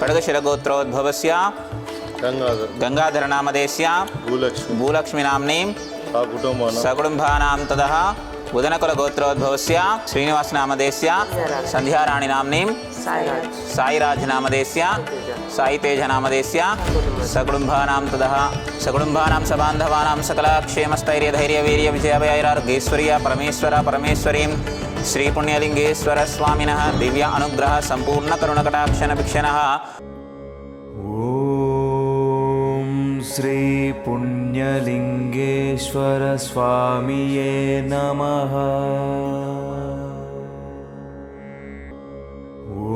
पडगशिरगोत्रोद्भवस्य। गङ्गाधरनामधेस्य भूलक्ष्मीनाम्नीं नाम ततः नाम श्रीनिवासनामधेस्य सन्ध्याराणिनाम्नीं सायिराजनामधेस्य सायितेजनामधेस्य तद। ततः सकुटुम्बानां सबान्धवानां सकलक्षेमस्थैर्यधैर्यवीर्यविजयभयैरार्गेश्वर्य परमेश्वर परमेश्वरी श्रीपुण्यलिङ्गेश्वरस्वामिनः दिव्य अनुग्रह सम्पूर्णकरुणकटाक्षणभिक्षणः ॐ श्रीपुण्यलिङ्गेश्वरस्वामिये नमः।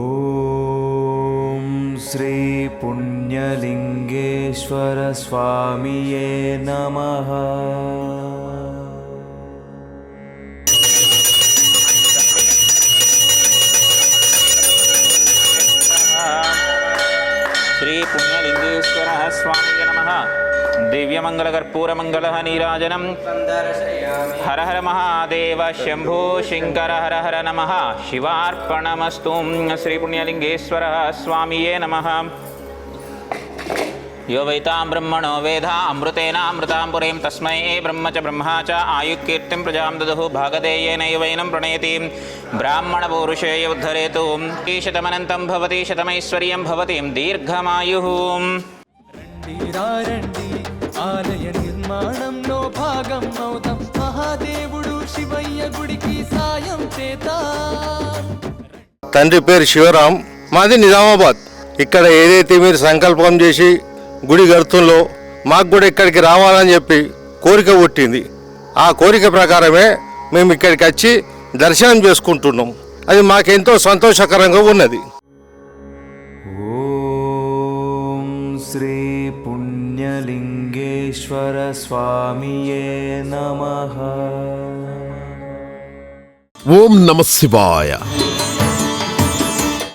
ॐ श्रीपुण्यलिङ्गेश्वरस्वामिये नमः श्रीपुण्यलिङ्गेश्वरः स्वामी नमः दिव्यमङ्गलकर्पूरमङ्गलः नीराजनं हर हर महादेव शम्भो शङ्कर हर हर नमः शिवार्पणमस्तु श्रीपुण्यलिङ्गेश्वरः स्वामिये नमः యో వైతాం బ్రహ్మణో వేద అమృతేనామృతాంపురేం తస్మై బ్రహ్మ చ బ్రహ్మ చ ఆయుక్కీర్తిం ప్రజాం దదు భాగదేయనైవైనం ప్రణయతి బ్రాహ్మణ పౌరుషేయ ఉద్ధరేతు శతమనంతం భవతి శతమైశ్వర్యం భవతి దీర్ఘమాయు ఆలయ నిర్మాణంలో భాగం అవుతాం మహాదేవుడు శివయ్య గుడికి సాయం చేత తండ్రి పేరు శివరాం మాది నిజామాబాద్. ఇక్కడ ఏదైతే మీరు సంకల్పం చేసి గుడి గర్తంలో మాకు కూడా ఇక్కడికి రావాలని చెప్పి కోరిక పుట్టింది. ఆ కోరిక ప్రకారమే మేము ఇక్కడికి వచ్చి దర్శనం చేసుకుంటున్నాం. అది మాకెంతో సంతోషకరంగా ఉన్నది. ఓం శ్రీ పుణ్యలింగేశ్వర స్వామియే నమ. ఓం నమ శివాయ.